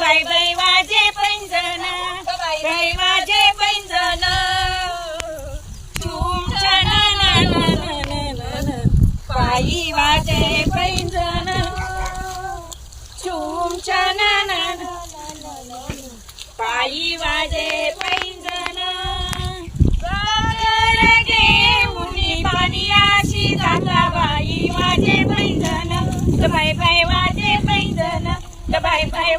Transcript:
बाई बाई वाजे पैंजण बाई बाई वाजे पैंजण बाई वाजे पैंजण. तुमच्या बाई बाई वाजे पैंजण बाई बाई ग बाय